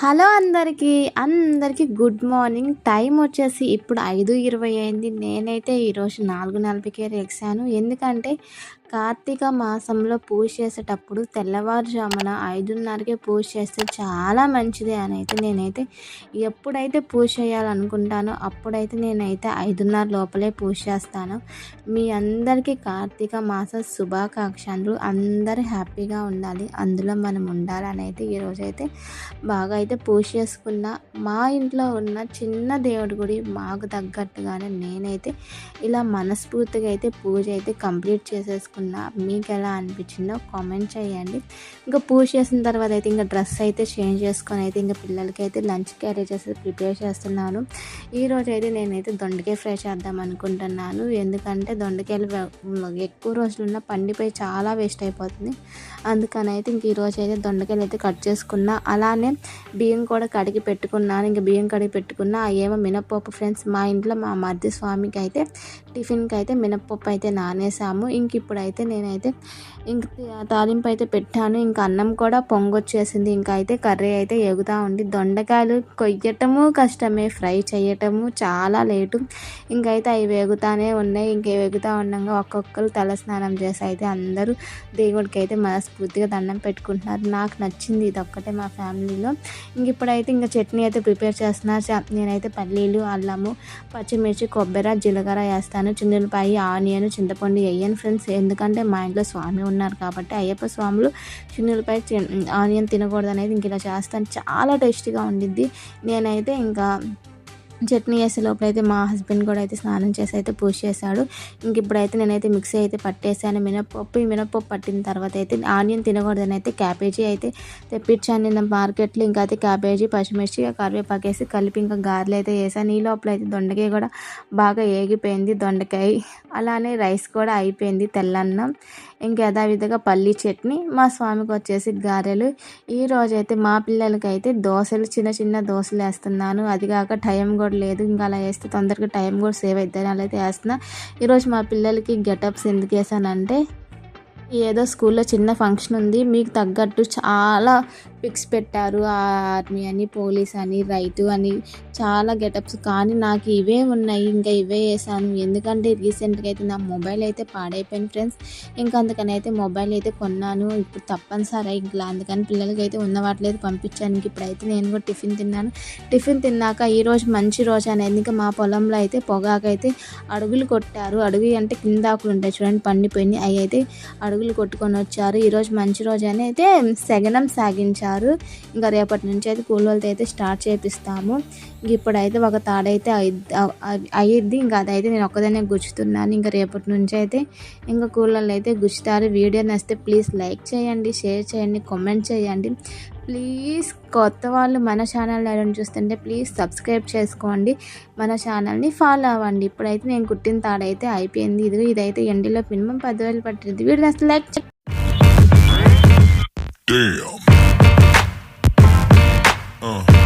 Hello అందరికీ అందరికీ good morning. Time వచ్చేసి ఇప్పుడు ఐదు ఇరవై అయింది. నేనైతే ఈరోజు నాలుగు నలభైకే రేసాను ఎందుకంటే కార్తీక మాసంలో పూజ చేసేటప్పుడు తెల్లవారుజామున ఐదున్నరకే పూజ చేస్తే చాలా మంచిది అని అయితే నేనైతే ఎప్పుడైతే పూజ చేయాలనుకుంటానో అప్పుడైతే నేనైతే ఐదున్నర లోపలే పూజ చేస్తాను. మీ అందరికీ కార్తీక మాస శుభాకాంక్షలు. అందరూ హ్యాపీగా ఉండాలి. అందులో మనం ఉండాలని అయితే ఈరోజైతే బాగా అయితే పూజ చేసుకున్న. మా ఇంట్లో ఉన్న చిన్న దేవుడి గుడి మాకు తగ్గట్టుగానే నేనైతే ఇలా మనస్ఫూర్తిగా అయితే పూజ అయితే కంప్లీట్ చేసేసుకున్నాను చేసుకున్నా మీకు ఎలా అనిపించిందో కామెంట్ చేయండి. ఇంకా పూజ చేసిన తర్వాత అయితే ఇంకా డ్రెస్ అయితే చేంజ్ చేసుకొని అయితే ఇంకా పిల్లలకి అయితే లంచ్ క్యారేజెస్ ప్రిపేర్ చేస్తున్నాను. ఈరోజు అయితే నేనైతే దొండకాయ ఫ్రై చేద్దాం అనుకుంటున్నాను. ఎందుకంటే దొండకాయలు ఎక్కువ రోజులున్న పండిపోయి చాలా వేస్ట్ అయిపోతుంది. అందుకని అయితే ఇంక ఈరోజు అయితే దొండకాయలు అయితే కట్ చేసుకున్నా. అలానే బియ్యం కూడా కడిగి పెట్టుకున్నాను. ఇంకా బియ్యం కడిగి పెట్టుకున్నా. ఏమో మినప్పప్పు ఫ్రెండ్స్ మా ఇంట్లో మా మధ్య స్వామికి అయితే టిఫిన్కి అయితే మినప్పప్పు అయితే నానేసాము. ఇంక ఇప్పుడు అయితే నేనైతే ఇంక తాలింపు అయితే పెట్టాను. ఇంకా అన్నం కూడా పొంగొచ్చేసింది. ఇంకా అయితే కర్రీ అయితే ఎగుతూ ఉంది. దొండకాయలు కొయ్యటము కష్టమే ఫ్రై చేయటము చాలా లేటు. ఇంకైతే అవి వేగుతానే ఉన్నాయి. ఇంకే వేగుతూ ఉండగా ఒక్కొక్కరు తల స్నానం చేసి అయితే అందరూ దేవుడికి అయితే మనస్ఫూర్తిగా దండం పెట్టుకుంటున్నారు. నాకు నచ్చింది ఇది ఒక్కటే మా ఫ్యామిలీలో. ఇంక ఇప్పుడైతే ఇంకా చట్నీ అయితే ప్రిపేర్ చేస్తున్నారు నేనైతే పల్లీలు అల్లము పచ్చిమిర్చి కొబ్బరి జీలకర్ర వేస్తాను. చిన్నపాయి ఆనియన్ చింతపండు వేయను ఫ్రెండ్స్. ఎందుకు ఎందుకంటే మా ఇంట్లో స్వామి ఉన్నారు కాబట్టి అయ్యప్ప స్వాములు చిన్నులపై ఆనియన్ తినకూడదు అనేది ఇంక ఇలా చేస్తాను. చాలా టేస్టీగా ఉండిద్ది. నేనైతే ఇంకా చట్నీ వేసే లోపలైతే మా హస్బెండ్ కూడా అయితే స్నానం చేసి అయితే పూజ చేశాడు. ఇంక ఇప్పుడైతే నేనైతే మిక్సీ అయితే పట్టేసాను. మినప్పప్పు మినప్పప్పు పట్టిన తర్వాత అయితే ఆనియన్ తినకూడదని అయితే క్యాబేజీ అయితే తెప్పించాను. నిన్న మార్కెట్లో ఇంకా అయితే క్యాబేజీ పచ్చిమిర్చి కరివేపాకు వేసి కలిపి ఇంకా గారెలు అయితే వేసాను ఈ లోపల అయితే దొండకాయ కూడా బాగా ఏగిపోయింది దొండకాయ. అలానే రైస్ కూడా అయిపోయింది తెల్లన్నం. ఇంకా యథావిధిగా పల్లీ చట్నీ. మా స్వామికి వచ్చేసి గారెలు. ఈ రోజైతే మా పిల్లలకైతే దోశలు చిన్న చిన్న దోశలు వేస్తున్నాను. అది కాక టైం కూడా లేదు. ఇంకా అలా వేస్తే తొందరగా టైం కూడా సేవ్ అవుతుంది అలా అయితే వేస్తున్నా ఈరోజు మా పిల్లలకి గెటప్స్ ఎందుకు వేసానంటే ఏదో స్కూల్లో చిన్న ఫంక్షన్ ఉంది మీకు తగ్గట్టు చాలా పిక్స్ పెట్టారు. ఆర్మీ అని పోలీస్ అని రైతు అని చాలా గెటప్స్. కానీ నాకు ఇవే ఉన్నాయి ఇంకా ఇవే వేసాను ఎందుకంటే రీసెంట్గా అయితే నా మొబైల్ అయితే పాడైపోయింది ఫ్రెండ్స్. ఇంకా అందుకని అయితే మొబైల్ అయితే కొన్నాను. ఇప్పుడు తప్పనిసరి ఇంకా అందుకని పిల్లలకి అయితే ఉన్న వాటిలో పంపించాను. ఇప్పుడైతే నేను కూడా టిఫిన్ తిన్నాను. టిఫిన్ తిన్నాక ఈరోజు మంచి రోజు అనేది. ఇంకా మా పొలంలో అయితే పొగాకైతే అడుగులు కొట్టారు. అడుగు అంటే కింద ఆకులు ఉంటాయి చూడండి పండిపోయినాయి. అవి అయితే అడుగు పరుగులు కొట్టుకొని వచ్చారు. ఈరోజు మంచి రోజు అని అయితే సెగనం సాగించారు. ఇంకా రేపటి నుంచి అయితే కూలోళ్ళతో అయితే స్టార్ట్ చేపిస్తాము. ఇంక ఇప్పుడైతే ఒక తాడైతే అయ్యిద్ది. ఇంకా అదైతే నేను ఒక్కదానే గుచ్చుతున్నాను. ఇంకా రేపటి నుంచి అయితే ఇంకా కూలోళ్ళు అయితే గుచ్చుతారు. వీడియో నచ్చితే ప్లీజ్ లైక్ చేయండి షేర్ చేయండి కామెంట్ చేయండి. ప్లీజ్ కొత్త వాళ్ళు మన ఛానల్ ఎవరైనా చూస్తుంటే ప్లీజ్ సబ్స్క్రైబ్ చేసుకోండి మన ఛానల్ని ఫాలో అవ్వండి ఇప్పుడైతే నేను కుట్టిన తాడైతే అయిపోయింది ఇది ఇదైతే ఎండిలో మినిమం పది రోజులు పట్టింది వీడిని అసలు లైక్ Damn. Uh.